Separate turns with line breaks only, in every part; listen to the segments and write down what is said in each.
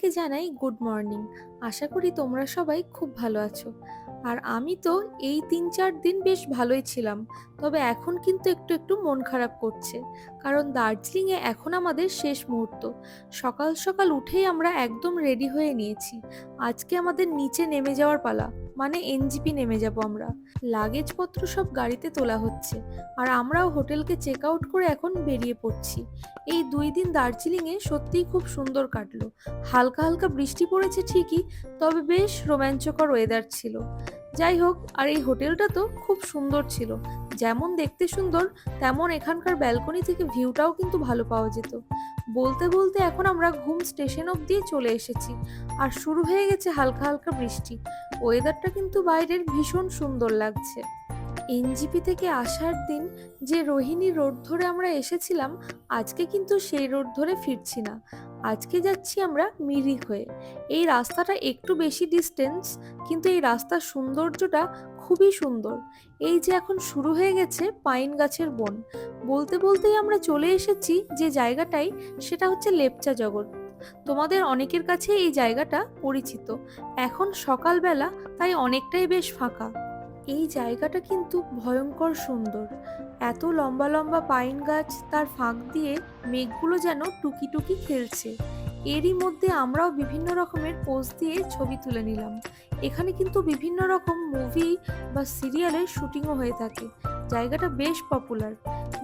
সকলকে জানাই good morning. আশা করি তোমরা সবাই খুব ভালো আছো। আর আমি তো এই তিন চার দিন বেশ ভালোই ছিলাম, তবে এখন কিন্তু একটু একটু মন খারাপ করছে। কারণ দার্জিলিংয়ে এখন আমাদের শেষ মুহূর্ত। সকাল সকাল উঠেই আমরা একদম রেডি হয়ে নিয়েছি। আজকে আমাদের নিচে নেমে যাওয়ার পালা। মানে এনজিপি নেমে যাব আমরা। লাগেজপত্র সব গাড়িতে তোলা হচ্ছে। আর আমরাও হোটেলকে চেক আউট করে এখন বেরিয়ে পড়ছি। এই দুই দিন দার্জিলিংয়ে সত্যিই খুব সুন্দর কাটলো। হালকা হালকা বৃষ্টি পড়েছে ঠিকই, তবে বেশ রোমাঞ্চকর ওয়েদার ছিল। যাই হোক, আর এই হোটেলটা তো খুব সুন্দর ছিল। যেমন দেখতে সুন্দর, তেমন এখানকার ব্যালকনি থেকে ভিউটাও কিন্তু ভালো পাওয়া যেত। বলতে বলতে এখন আমরা ঘুম স্টেশন অব্দি চলে এসেছি। আর শুরু হয়ে গেছে হালকা হালকা বৃষ্টি। ওয়েদারটা কিন্তু বাইরের ভীষণ সুন্দর লাগছে। এনজিপি থেকে আসার দিন যে রোহিণী রোড ধরে আমরা এসেছিলাম, আজকে কিন্তু সেই রোড ধরে ফিরছি না। আজকে যাচ্ছি আমরা মিরিক হয়ে। এই রাস্তাটা একটু বেশি ডিস্টেন্স কিন্তু এই রাস্তার সৌন্দর্যটা খুবই সুন্দর। এই যে এখন শুরু হয়ে গেছে পাইন গাছের বন। বলতে বলতেই আমরা চলে এসেছি যে জায়গাটাই, সেটা হচ্ছে লেপচা জগৎ। তোমাদের অনেকের কাছে এই জায়গাটা পরিচিত। এখন সকালবেলা, তাই অনেকটাই বেশ ফাঁকা। এই জায়গাটা কিন্তু ভয়ঙ্কর সুন্দর। এত লম্বা লম্বা পাইন গাছ তার ফাঁক দিয়ে মেঘগুলো যেন টুকি টুকি খেলছে। এরই মধ্যে আমরাও বিভিন্ন রকমের পোজ দিয়ে ছবি তুলে নিলাম। এখানে কিন্তু বিভিন্ন রকম মুভি বা সিরিয়ালের শুটিংও হয়ে থাকে। জায়গাটা বেশ পপুলার।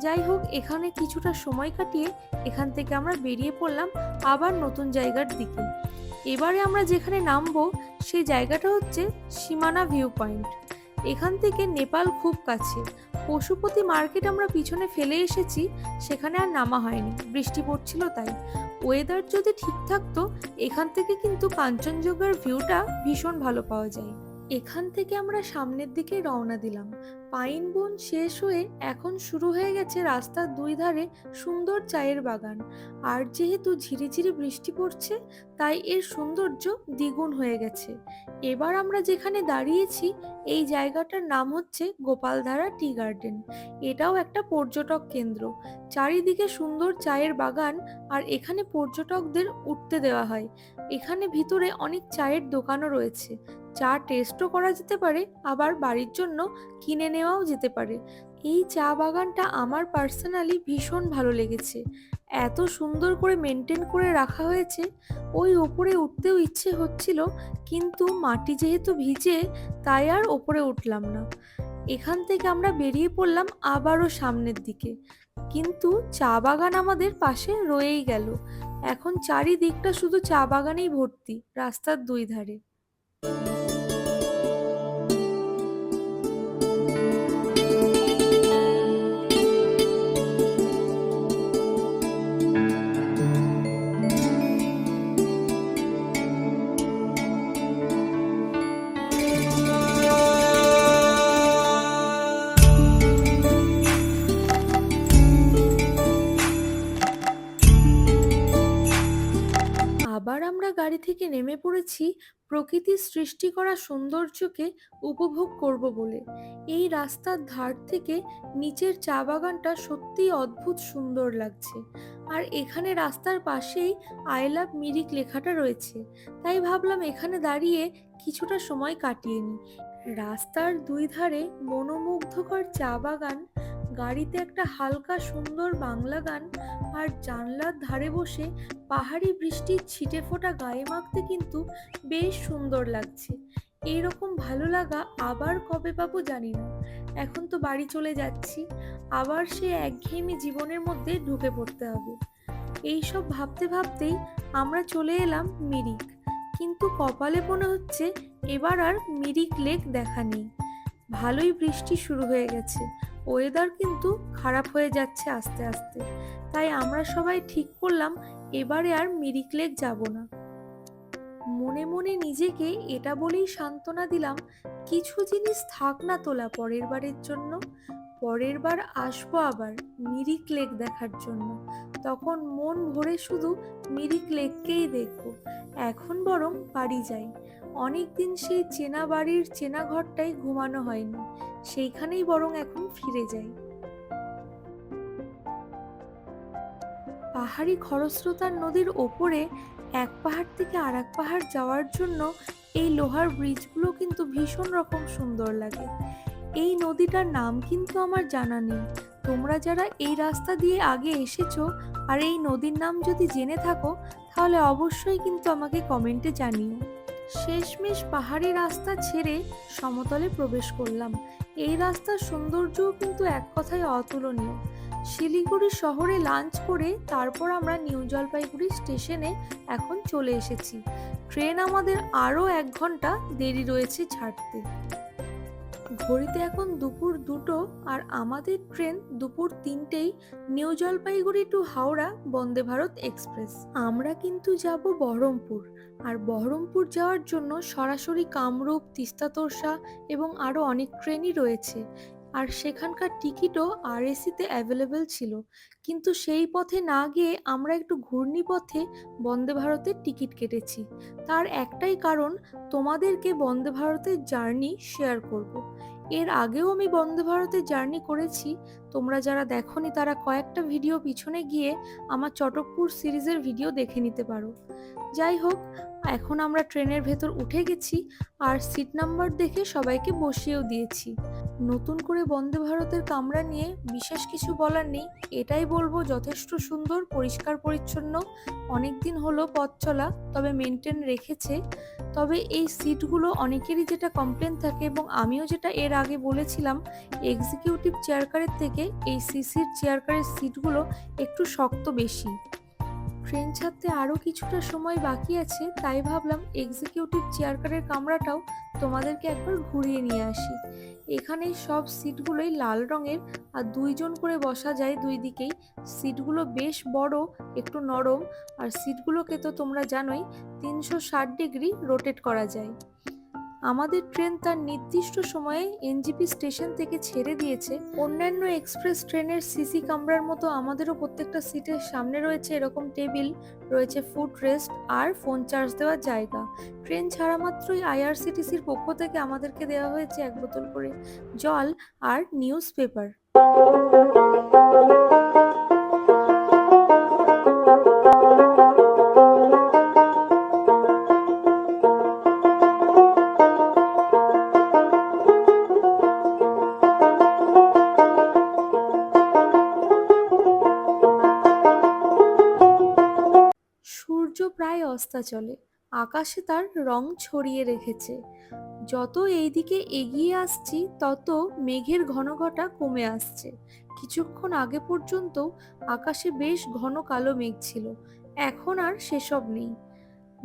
যাই হোক, এখানে কিছুটা সময় কাটিয়ে এখান থেকে আমরা বেরিয়ে পড়লাম আবার নতুন জায়গার দিকে। এবারে আমরা যেখানে নামবো, সেই জায়গাটা হচ্ছে সীমানা ভিউ পয়েন্ট এখান থেকে নেপাল খুব কাছে। পশুপতি মার্কেট আমরা পিছনে ফেলে এসেছি, সেখানে আর নামা হয়নি। বৃষ্টি পড়ছিল তাই। ওয়েদার যদি ঠিক থাকতো, এখান থেকে কিন্তু কাঞ্চনজঙ্ঘার ভিউটা ভীষণ ভালো পাওয়া যায়। এখান থেকে আমরা সামনের দিকে রওনা দিলাম। পাইন বন শেষ হয়ে এখন শুরু হয়ে গেছে রাস্তার দুই ধারে সুন্দর চায়ের বাগান। আর যেহেতু ঝিরিঝিরি বৃষ্টি পড়ছে, তাই এর সৌন্দর্য দ্বিগুণ হয়ে গেছে। এবার আমরা যেখানে দাঁড়িয়েছি, এই জায়গাটার নাম হচ্ছে গোপালধারা টি গার্ডেন। এটাও একটা পর্যটক কেন্দ্র। চারিদিকে সুন্দর চায়ের বাগান আর এখানে পর্যটকদের উঠতে দেওয়া হয়। এখানে ভিতরে অনেক চায়ের দোকানও রয়েছে। চা টেস্টও করা যেতে পারে, আবার বাড়ির জন্য কিনে নেওয়াও যেতে পারে। এই চা বাগানটা আমার পার্সোনালি ভীষণ ভালো লেগেছে। এত সুন্দর করে মেনটেন করে রাখা হয়েছে, ওই ওপরে উঠতেও ইচ্ছে হচ্ছিল, কিন্তু মাটি যেহেতু ভিজে, তাই আর ওপরে উঠলাম না। এখান থেকে আমরা বেরিয়ে পড়লাম আবারও সামনের দিকে। কিন্তু চা বাগান আমাদের পাশে রয়েই গেল। এখন চারিদিকটা শুধু চা বাগানেই ভর্তি, রাস্তার দুই ধারে। আমরা গাড়ি থেকে নেমে পড়েছি, প্রকৃতির সৃষ্টি করা সৌন্দর্যকে উপভোগ করব বলে। এই রাস্তার ধার থেকে নিচের চা বাগানটা সত্যিই অদ্ভুত সুন্দর লাগছে। আর এখানে রাস্তার পাশেই আই লাভ মিরিক লেখাটা রয়েছে। তাই ভাবলাম এখানে দাঁড়িয়ে কিছুটা সময় কাটিয়ে নিই। রাস্তার দুই ধারে মনোমুগ্ধকর চা বাগান গাড়িতে একটা হালকা সুন্দর বাংলা গান আর জানলার ধারে বসে পাহাড়ি বৃষ্টির ছিটে ফোটা গায়ে মাখতে কিন্তু বেশ সুন্দর লাগছে। এইরকম ভালো লাগা আবার কবে পাবো জানি না। এখন তো বাড়ি চলে যাচ্ছি, আবার সে একঘেয়েমি জীবনের মধ্যে ঢুকে পড়তে হবে। এইসব ভাবতে ভাবতেই আমরা চলে এলাম মিরিক। কিন্তু কপালে মনে হচ্ছে এবার আর মিরিক লেক দেখা নেই। ভালোই বৃষ্টি শুরু হয়ে গেছে। ওয়েদার কিন্তু খারাপ হয়ে যাচ্ছে আস্তে আস্তে। তাই আমরা সবাই ঠিক করলাম, এবারে আর মিরিক লেক যাব না। মনে মনে নিজেকে এটা বলেই সান্ত্বনা দিলাম, কিছু জিনিস থাক না তোলা পরের বারের জন্য। পরের বার আসব আবার মিরিক লেক দেখার জন্য। তখন মন ভরে শুধু মিরিক লেককেই দেখব। এখন বরং বাড়ি যাই। অনেকদিন সেই চেনা বাড়ির চেনা ঘরটাই ঘুমানো হয়নি। সেইখানেই বরং এখন ফিরে যাই। পাহাড়ি খরস্রোতার নদীর ওপরে এক পাহাড় থেকে আর এক পাহাড় যাওয়ার জন্য এই লোহার ব্রিজগুলো কিন্তু ভীষণ রকম সুন্দর লাগে। এই নদীটার নাম কিন্তু আমার জানা নেই। তোমরা যারা এই রাস্তা দিয়ে আগে এসেছ আর এই নদীর নাম যদি জেনে থাকো, তাহলে অবশ্যই কিন্তু আমাকে কমেন্টে জানিও। শেষমেশ পাহাড়ি রাস্তা ছেড়ে সমতলে প্রবেশ করলাম। এই রাস্তার সৌন্দর্যও কিন্তু এক কথায় অতুলনীয়। শিলিগুড়ি শহরে লাঞ্চ করে তারপর আমরা নিউ জলপাইগুড়ি স্টেশনে এখন চলে এসেছি। ট্রেন আমাদের আরও এক ঘণ্টা দেরি রয়েছে ছাড়তে। ঘড়িতে এখন দুপুর দুটো আর আমাদের ট্রেন দুপুর তিনটেই new Jalpaiguri to Howrah Vande Bharat express. আমরা কিন্তু যাব বহরমপুর আর বহরমপুর যাওয়ার জন্য সরাসরি কামরূপ, তিস্তা তোর্ষা এবং আরও অনেক ট্রেনই রয়েছে। আর সেখানকার টিকিটও আরএসিতে অ্যাভেলেবেল ছিল। কিন্তু সেই পথে না গিয়ে আমরা একটু ঘূর্ণি পথে বন্দে ভারতের টিকিট কেটেছি। তার একটাই কারণ, তোমাদেরকে বন্দে ভারতের জার্নি শেয়ার করব। এর আগেও আমি বন্দে ভারতের জার্নি করেছি। তোমরা যারা দেখোনি, তারা কয়েকটা ভিডিও পিছনে গিয়ে আমার চটকপুর সিরিজের ভিডিও দেখে নিতে পারো। যাই হোক, এখন আমরা ট্রেনের ভেতর উঠে গেছি আর সিট নাম্বার দেখে সবাইকে বসিয়েও দিয়েছি। নতুন করে বন্দে ভারতের কামরা নিয়ে বিশেষ কিছু বলার নেই। এটাই বলব যথেষ্ট সুন্দর, পরিষ্কার, পরিচ্ছন্ন। অনেক দিন হলো পথ চলা, তবে মেনটেন রেখেছে। তবে এই সিটগুলো অনেকেরই যেটা কমপ্লেন থাকে এবং আমিও যেটা এর আগে বলেছিলাম এক্সিকিউটিভ চেয়ার কারের থেকে এই সিসির চেয়ার কারের সিটগুলো একটু শক্ত বেশি। ট্রেন ছাড়তে আরও কিছুটা সময় বাকি আছে, তাই ভাবলাম এক্সিকিউটিভ চেয়ার কারের কামরাটাও তোমাদেরকে একবার ঘুরিয়ে নিয়ে আসি। এখানে সব সিটগুলোই লাল রঙের আর দুইজন করে বসা যায় দুই দিকেই। সিটগুলো বেশ বড়, একটু নরম আর সিটগুলোকে তো তোমরা জানোই, তিনশো ষাট ডিগ্রি রোটেট করা যায়। আমাদের ট্রেন তার নির্দিষ্ট সময়ে এনজিপি স্টেশন থেকে ছেড়ে দিয়েছে। অন্যান্য এক্সপ্রেস ট্রেনের সিসি কামরার মতো আমাদেরও প্রত্যেকটা সিটের সামনে রয়েছে এরকম টেবিল, রয়েছে ফুড রেস্ট আর ফোন চার্জ দেওয়ার জায়গা। ট্রেন ছাড়া মাত্রই আইআরসিটিসির পক্ষ থেকে আমাদেরকে দেওয়া হয়েছে এক বোতল করে জল আর নিউজ পেপার প্রায় অস্তাচলে আকাশে তার রং ছড়িয়ে রেখেছে। যত এইদিকে এগিয়ে আসছি, তত মেঘের ঘনঘটা কমে আসছে। কিছুক্ষণ আগে পর্যন্ত আকাশে বেশ ঘন কালো মেঘ ছিল। এখন আর সেসব নেই।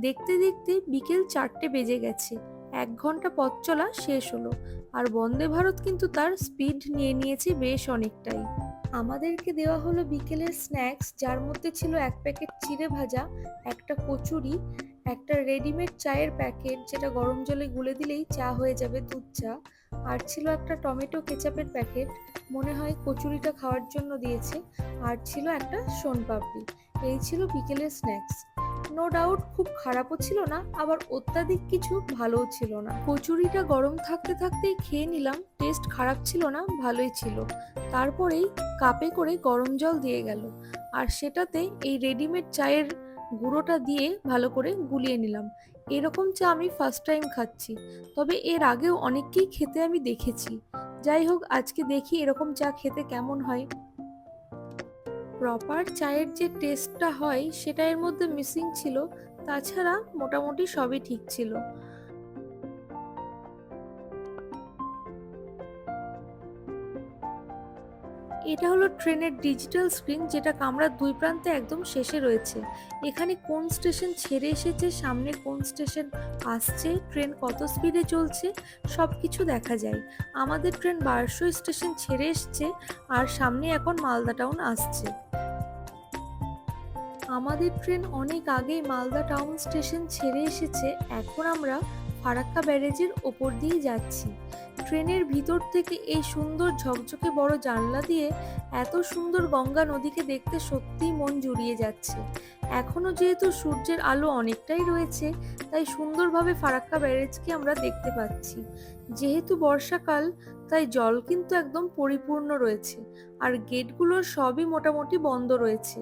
দেখতে দেখতে বিকেল চারটে বেজে গেছে। এক ঘণ্টা পথ চলা শেষ হলো। আর বন্দে ভারত কিন্তু তার স্পিড নিয়ে নিয়েছে বেশ অনেকটাই। আমাদেরকে দেওয়া হলো বিকেলের স্ন্যাক্স যার মধ্যে ছিল এক প্যাকেট চিড়ে ভাজা, একটা কচুরি, একটা রেডিমেড চায়ের প্যাকেট যেটা গরম জলে গুলে দিলেই চা হয়ে যাবে দুধ চা, আর ছিল একটা টমেটো কেচাপের প্যাকেট মনে হয় কচুরিটা খাওয়ার জন্য দিয়েছে, আর ছিল একটা সোনপাপড়ি এই ছিল বিকেলের স্ন্যাক্স নো ডাউট খুব খারাপও ছিল না, আবার অত্যাধিক কিছু ভালোও ছিল না। কচুরিটা গরম থাকতে থাকতেই খেয়ে নিলাম টেস্ট খারাপ ছিল না, ভালোই ছিল। তারপরেই কাপে করে গরম জল দিয়ে গেল। আর সেটাতে এই রেডিমেড চায়ের গুঁড়োটা দিয়ে ভালো করে গুলিয়ে নিলাম। এরকম চা আমি ফার্স্ট টাইম খাচ্ছি, তবে এর আগেও অনেককেই খেতে আমি দেখেছি। যাই হোক, আজকে দেখি এরকম চা খেতে কেমন হয়। প্রপার চায়ের যে টেস্টটা হয়, সেটা এর মধ্যে মিসিং ছিল। তাছাড়া মোটামুটি সবই ঠিক ছিল। এটা হলো ট্রেনের ডিজিটাল স্ক্রিন যেটা কামরার দুই প্রান্তে একদম শেষে রয়েছে। এখানে কোন স্টেশন ছেড়ে এসেছে, সামনে কোন স্টেশন আসছে, ট্রেন কত স্পিডে চলছে সব কিছু দেখা যায়। আমাদের ট্রেন বারশো স্টেশন ছেড়ে এসছে আর সামনে এখন মালদা টাউন আসছে। আমাদের ট্রেন অনেক আগেই মালদা টাউন স্টেশন ছেড়ে এসেছে। এখন আমরা ফারাক্কা ব্যারেজের ওপর দিয়ে যাচ্ছি। ট্রেনের ভিতর থেকে এই সুন্দর ঝকঝকে বড় জানলা দিয়ে এত সুন্দর গঙ্গা নদীকে দেখতে সত্যিই মন জুড়িয়ে যাচ্ছে। এখনও যেহেতু সূর্যের আলো অনেকটাই রয়েছে, তাই সুন্দরভাবে ফারাক্কা ব্যারেজকে আমরা দেখতে পাচ্ছি। যেহেতু বর্ষাকাল, তাই জল কিন্তু একদম পরিপূর্ণ রয়েছে, আর গেটগুলোর সবই মোটামুটি বন্ধ রয়েছে।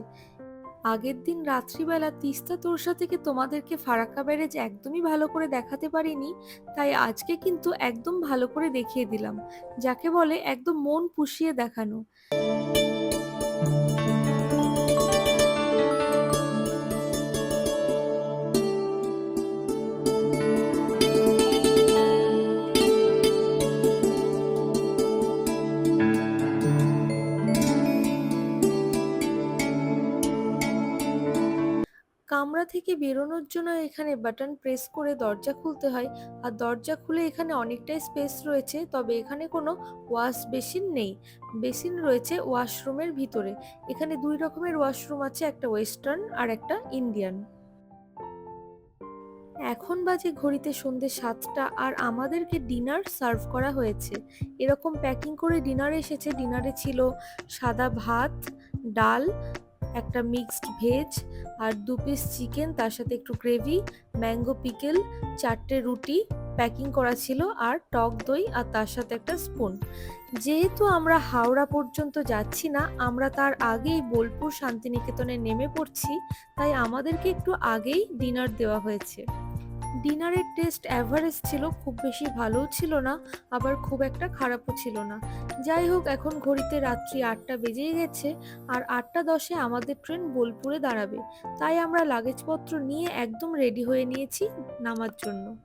আগের দিন রাত্রিবেলা তিস্তা তোরসা থেকে তোমাদেরকে ফারাক্কা ব্যারেজ একদমই ভালো করে দেখাতে পারিনি, তাই আজকে কিন্তু একদম ভালো করে দেখিয়ে দিলাম, যাকে বলে একদম মন পুষিয়ে দেখানো। কামরা থেকে বেরোনোর জন্য এখানে বাটন প্রেস করে দরজা খুলতে হয়। আর দরজা খুলে এখানে অনেকটাই স্পেস রয়েছে, তবে এখানে কোনো ওয়াশ বেসিন নেই। বেসিন রয়েছে ওয়াশরুমের ভিতরে। এখানে দুই রকমের ওয়াশরুম আছে, একটা ওয়েস্টার্ন আর একটা ইন্ডিয়ান এখন বাজে ঘড়িতে সন্ধে সাতটা আর আমাদেরকে ডিনার সার্ভ করা হয়েছে। এরকম প্যাকিং করে ডিনার এসেছে। ডিনারে ছিল সাদা ভাত, ডাল একটা মিক্সড ভেজ আর দু পিস চিকেন তার সাথে একটু গ্রেভি ম্যাঙ্গো পিকেল চারটে রুটি প্যাকিং করা ছিল আর টক দই আর তার সাথে একটা স্পুন যেহেতু আমরা হাওড়া পর্যন্ত যাচ্ছি না, আমরা তার আগেই বোলপুর শান্তিনিকেতনে নেমে পড়ছি, তাই আমাদেরকে একটু আগেই ডিনার দেওয়া হয়েছে। ডিনারের টেস্ট অ্যাভারেজ ছিল, খুব বেশি ভালোও ছিল না, আবার খুব একটা খারাপও ছিল না। যাই হোক, এখন ঘড়িতে রাত্রি আটটা বেজেই গেছে, আর আটটা দশে আমাদের ট্রেন বোলপুরে দাঁড়াবে। তাই আমরা লাগেজপত্র নিয়ে একদম রেডি হয়ে নিয়েছি নামার জন্য।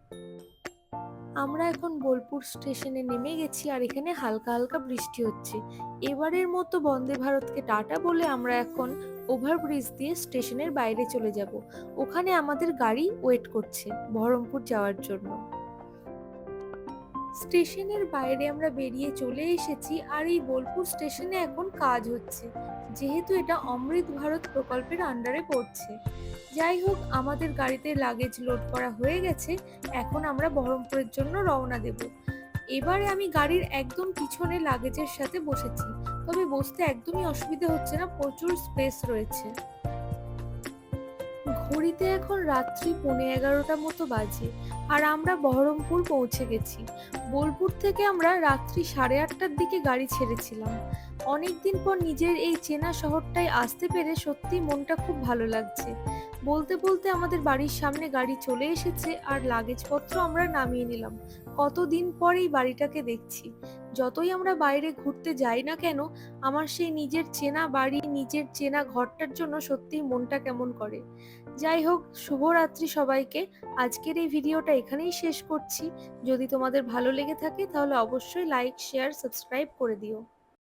আমরা এখন বোলপুর স্টেশনে নেমে গেছি আর এখানে হালকা হালকা বৃষ্টি হচ্ছে। এবারের মতো বন্দে ভারতকে টাটা বলে আমরা এখন ওভারব্রিজ দিয়ে স্টেশনের বাইরে চলে যাব। ওখানে আমাদের গাড়ি ওয়েট করছে বহরমপুর যাওয়ার জন্য। স্টেশনের বাইরে আমরা বেরিয়ে চলে এসেছি আর এই বোলপুর স্টেশনে এখন কাজ হচ্ছে। যেহেতু এটা অমৃত ভারত প্রকল্পের আন্ডারে পড়ছে। যাই হোক, আমাদের গাড়িতে লাগেজ লোড করা হয়ে গেছে। এখন আমরা বহরমপুরের জন্য রওনা দেব। এবারে আমি গাড়ির একদম পিছনে লাগেজের সাথে বসেছি। তবে বসতে একদমই অসুবিধা হচ্ছে না, প্রচুর স্পেস রয়েছে। ঘড়িতে এখন রাত্রি পৌনে এগারোটা মতো বাজে আর আমরা বহরমপুর পৌঁছে গেছি। বোলপুর থেকে আমরা রাত্রি সাড়ে আটটার দিকে গাড়ি ছেড়েছিলাম। অনেকদিন পর নিজের এই চেনা শহরটায় আসতে পেরে সত্যি মনটা খুব ভালো লাগছে। বলতে বলতে আমাদের বাড়ির সামনে গাড়ি চলে এসেছে আর লাগেজপত্র আমরা নামিয়ে নিলাম। কতদিন পর এই বাড়িটাকে দেখছি। যতই আমরা বাইরে ঘুরতে যাই না কেন, আমার সেই নিজের চেনা বাড়ি, নিজের চেনা ঘরটার জন্য সত্যিই মনটা কেমন করে। যাই হোক, শুভরাত্রি সবাইকে। আজকের এই ভিডিওটা এখানেই শেষ করছি। যদি তোমাদের ভালো লেগে থাকে, তাহলে অবশ্যই লাইক শেয়ার সাবস্ক্রাইব করে দিও।